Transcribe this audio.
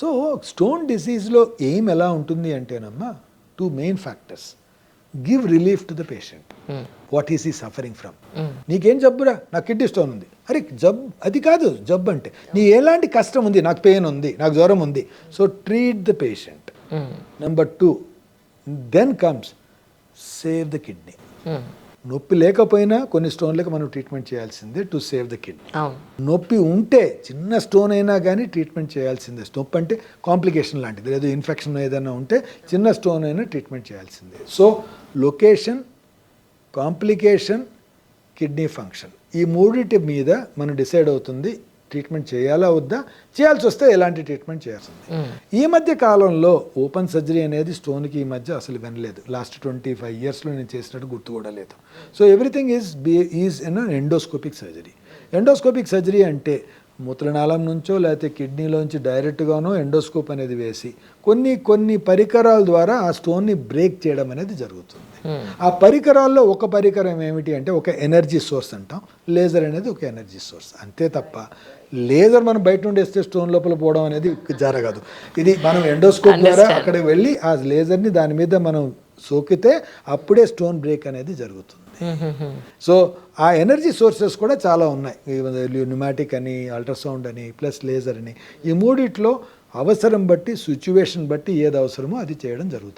So stone డిసీజ్లో ఏం ఎలా ఉంటుంది అంటేనమ్మా two main factors. Give relief to the patient. What is he suffering from? నీకేం జబ్బురా? నాకు కిడ్నీ స్టోన్ ఉంది. అరే జబ్ అది కాదు జబ్బు అంటే. నీ ఎలాంటి కష్టం ఉంది? నాకు పెయిన్ ఉంది నాకు జ్వరం ఉంది. So treat the patient. Number two then comes save the kidney నొప్పి లేకపోయినా కొన్ని స్టోన్లకు మనం ట్రీట్మెంట్ చేయాల్సిందే టు సేవ్ ద కిడ్నీ అవును. నొప్పి ఉంటే చిన్న స్టోన్ అయినా కానీ ట్రీట్మెంట్ చేయాల్సిందే. నొప్పి అంటే కాంప్లికేషన్ లాంటిది. లేదా ఇన్ఫెక్షన్ ఏదైనా ఉంటే చిన్న స్టోన్ అయినా ట్రీట్మెంట్ చేయాల్సిందే. So location complication kidney function ఈ మూడింటి మీద మనం డిసైడ్ అవుతుంది ట్రీట్మెంట్ చేయాలా వద్దా? చేయాల్సి వస్తే ఎలాంటి ట్రీట్మెంట్ చేయాల్సింది. ఈ మధ్య కాలంలో ఓపెన్ సర్జరీ అనేది స్టోన్కి ఈ మధ్య అసలు వినలేదు. లాస్ట్ ట్వంటీ ఫైవ్ ఇయర్స్లో నేను చేసినట్టు గుర్తు కూడా లేదు. So everything is be is in endoscopic surgery. Endoscopic surgery అంటే మూత్రనాళం నుంచో లేకపోతే కిడ్నీలోంచి డైరెక్ట్గానో ఎండోస్కోప్ అనేది వేసి కొన్ని కొన్ని పరికరాల ద్వారా ఆ స్టోన్ని బ్రేక్ చేయడం అనేది జరుగుతుంది. ఆ పరికరాల్లో ఒక పరికరం ఏమిటి అంటే ఒక ఎనర్జీ సోర్స్ అంటాం. లేజర్ అనేది ఒక ఎనర్జీ సోర్స్. అంతే తప్ప లేజర్ మనం బయట నుండి వేస్తే స్టోన్ లోపల పోవడం అనేది జరగదు. ఇది మనం ఎండోస్కోప్ ద్వారా అక్కడ వెళ్ళి ఆ లేజర్ని దాని మీద మనం సోకితే అప్పుడే స్టోన్ బ్రేక్ అనేది జరుగుతుంది. సో ఆ ఎనర్జీ సోర్సెస్ కూడా చాలా ఉన్నాయి. న్యూమాటిక్ అని అల్ట్రాసౌండ్ అని ప్లస్ లేజర్ అని. ఈ మూడిట్లో అవసరం బట్టి సిచ్యువేషన్ బట్టి ఏది అవసరమో అది చేయడం జరుగుతుంది.